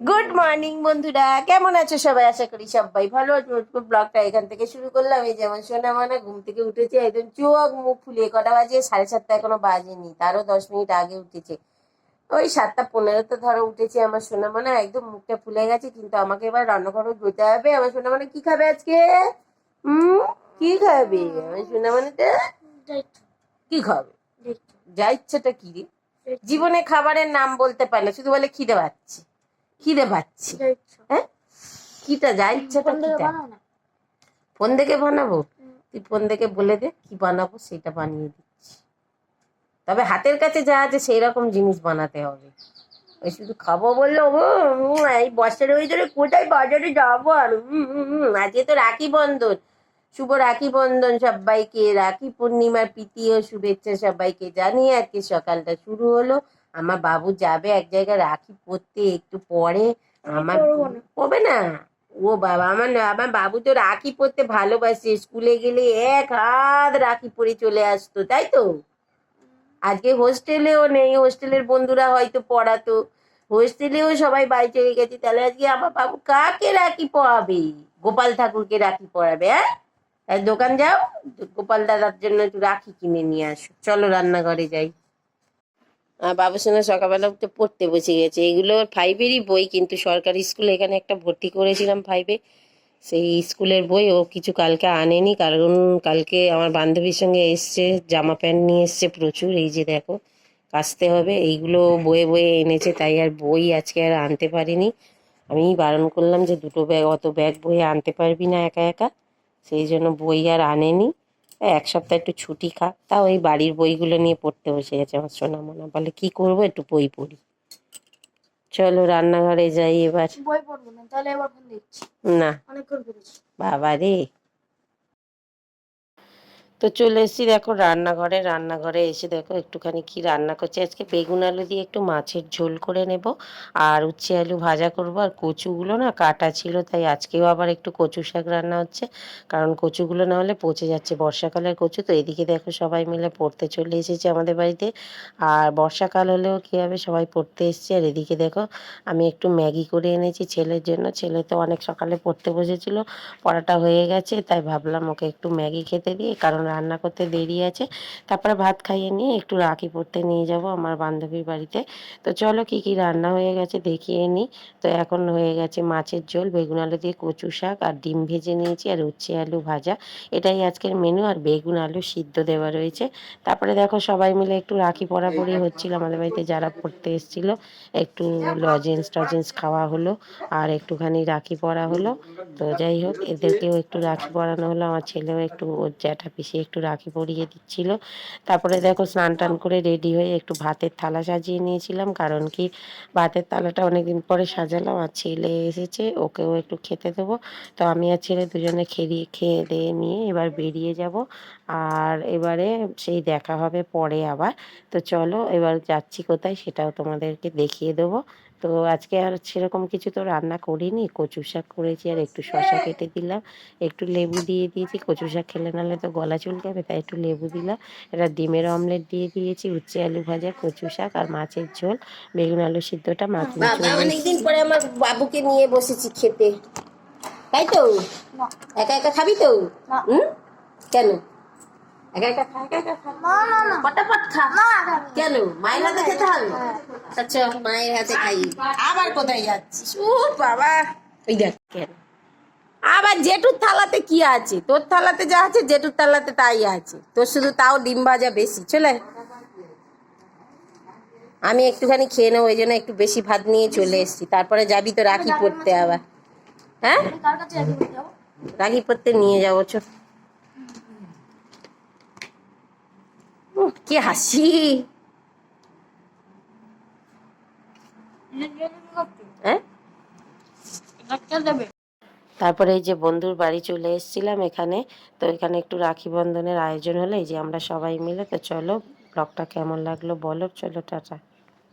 Good morning বন্ধুরা। কেমন আছো সবাই? আশা করি সবাই ভালো আছো। ব্লগটা এখান থেকে শুরু করলাম। এই যেমন সোনা মানা ঘুম থেকে উঠেছে একদম চোখ মুখ ফুলিয়ে কটা বাজে? সাড়ে সাতটা এখনও বাজেনি তারও দশ মিনিট আগে উঠেছে। ওই সাতটা পনেরো তো ধরো উঠেছে আমার সোনা মানা। একদম মুখটা ফুলে গেছে কিন্তু আমাকে এবার রান্নাঘরে যেতে হবে। আমার সোনা মানে কি খাবে আজকে? হুম? কি খাবে? আমার সোনা মানে কি খাবে? যা ইচ্ছাটা কি রে জীবনে খাবারের নাম বলতে পারে না শুধু বলে খিদে পাচ্ছে। খিদে পাচ্ছে। হ্যাঁ? কিটা যা ইচ্ছাটা কিটা। ফোন দেখে বানাবো? তুই ফোন দেখে বলে দে কি বানাবো সেটা বানিয়ে দিচ্ছি। তবে হাতের কাছে যা আছে সেই রকম জিনিস বানাতে হবে। ওই শুধু খাব বলল ও এই বর্ষার ওইধারে কোথায় বাজারে যাব আর? আজকে তো রাখি বন্ধন। শুভ রাখি বন্ধন সবাইকে। রাখি পূর্ণিমার প্রীতি ও শুভেচ্ছা সবাইকে জানিয়ে আজকে সকালটা শুরু হলো। আমার বাবু যাবে এক জায়গায় রাখি পরতে একটু পরে আমার হবে না। ও বাবা আমার আমার বাবু তো রাখি পরতে ভালোবাসে। স্কুলে গেলে এক হাত রাখি পরে চলে আসতো তাই তো? আজকে হোস্টেলেও নেই হোস্টেলের বন্ধুরা হয়তো পড়াতো। হোস্টেলেও সবাই বাড়ি চলে গেছে। তাহলে আজকে আমার বাবু কাকে রাখি পড়াবে গোপাল ঠাকুরকে রাখি পড়াবে হ্যাঁ? তাই দোকান যাও গোপাল দাদার জন্য একটু রাখি কিনে নিয়ে আসো। চলো রান্নাঘরে যাই। বাবুর সঙ্গে সকালবেলা উঠে পড়তে বসে গেছে। এগুলো ফাইভেরই বই, কিন্তু সরকারি স্কুলে এখানে একটা ভর্তি করেছিলাম ফাইভে সেই স্কুলের বই ও কিছু কালকে আনেনি, কারণ কালকে আমার বান্ধবীর সঙ্গে এসছে, জামা প্যান্ট নিয়ে এসছে প্রচুর, এই যে দেখো, কাচতে হবে। এইগুলো বয়ে বয়ে এনেছে, তাই আর বই আজকে আর আনতে পারিনি। আমি বারণ করলাম যে দুটো ব্যাগ অত ব্যাগ বয়ে আনতে পারবি না একা একা, সেই জন্য বই আর আনেনি। এক সপ্তাহ একটু ছুটি খা। তাও এই বাড়ির বইগুলো নিয়ে পড়তে বসে গেছে আমার সোনা মোনা। বলে কি করব? একটু বই পড়ি। চলো রান্নাঘরে যাই এবার। বই পড়ব না তাহলে এবার না। বাবা রে তো চলে এসেছি দেখো রান্নাঘরে রান্নাঘরে এসে দেখো একটুখানি কি রান্না করছি। আজকে বেগুন আলু দিয়ে একটু মাছের ঝোল করে নেব, আর উচ্ছে আলু ভাজা করব, আর কচুগুলো না কাটা ছিল, তাই আজকেও আবার একটু কচু শাক রান্না হচ্ছে, কারণ কচুগুলো না হলে পচে যাচ্ছে। বর্ষাকালের কচু, তো এদিকে দেখো সবাই মিলে পড়তে চলে এসেছে আমাদের বাড়িতে, আর বর্ষাকাল হলেও কী হবে, সবাই পড়তে এসছে। আর এদিকে দেখো আমি একটু ম্যাগি করে এনেছি ছেলের জন্য, ছেলে তো অনেক সকালে পড়তে বসেছিল, পড়াটা হয়ে গেছে, তাই ভাবলাম ওকে একটু ম্যাগি খেতে দিয়ে কারণ রান্না করতে দেরি আছে। তারপরে ভাত খাইয়ে নিয়ে একটু রাখি পড়তে নিয়ে যাব আমার বান্ধবীর বাড়িতে। তো চলো কি কি রান্না হয়ে গেছে দেখিয়ে নিই তো এখন হয়ে গেছে মাছের ঝোল, বেগুন আলু দিয়ে কচু শাক আর ডিম ভেজে নিয়েছি আর উচ্ছে আলু ভাজা। এটাই আজকের মেনু আর বেগুন আলু সিদ্ধ দেওয়া রয়েছে। তারপরে দেখো সবাই মিলে একটু রাখি পরাপরি হচ্ছিল আমাদের বাড়িতে যারা পড়তে এসেছিল। একটু লজেন্স টজেন্স খাওয়া হলো আর একটুখানি রাখি পরা হলো। তো যাই হোক, এদেরকেও একটু রাখি পরানো হলো, আমার ছেলেও একটু ওর জ্যাঠা পিসি একটু রাখি পরিয়ে দিচ্ছিল। তারপরে দেখো স্নান টান করে রেডি হয়ে একটু ভাতের থালা সাজিয়ে নিয়েছিলাম। কারণ কি ভাতের থালাটা অনেকদিন পরে সাজালাম আর ছেলে এসেছে, ওকেও একটু খেতে দেবো। তো আমি আর ছেলে দুজনে খেয়ে খেয়ে দিয়ে নিয়ে এবার বেরিয়ে যাব। আর এবারে সেই দেখা হবে পরে আবার। তো চলো এবার যাচ্ছি কোথায় সেটাও তোমাদেরকে দেখিয়ে দেবো। তো আজকে আর সেরকম কিছু তো রান্না করিনি। কচু শাক করেছি আর একটু শশা কেটে দিলাম। একটু লেবু দিয়ে দিয়েছি। কচু শাক খেলে নাহলে তো গলা চুলকাবে তাই একটু লেবু দিলাম। এটা ডিমের অমলেট দিয়ে দিয়েছি উচ্ছে আলু ভাজা কচু শাক আর মাছের ঝোল। বেগুন আলু সিদ্ধটা বাবা, অনেকদিন পরে আমার বাবুকে নিয়ে বসেছি খেতে। তাই তো? একা একা খাবি তো? না। হুম? কেন? একা একা খা একা একা খা না না না। পটাপট খা। কেন? মায়ের হাতে খেতে হবে। আচ্ছা মায়ের হাতে খাই। আবার কোথায় যাচ্ছিস? ও বাবা। ওই দেখ। কেন? আবার জেঠুর থালাতে কি আছে? তোর থালাতে যা আছে জেঠুর থালাতে তাই আছে। তোর শুধু তাও ডিম ভাজা বেশি চলে। আমি একটুখানি খেয়ে নেব ওই জন্য একটু বেশি ভাত নিয়ে চলে এসেছি। তারপরে যাবি তো রাখি পড়তে আবার। হ্যাঁ? আমি কার কাছে রাখি পড়তে নিয়ে যাব চো। উহ, কি হাসি? তারপরে এই যে বন্ধুর বাড়ি চলে এসেছিলাম এখানে তো এখানে একটু রাখি বন্ধনের আয়োজন হলো যে আমরা সবাই মিলে তো চলো ব্লগটা কেমন লাগল বলো চলো টাটা।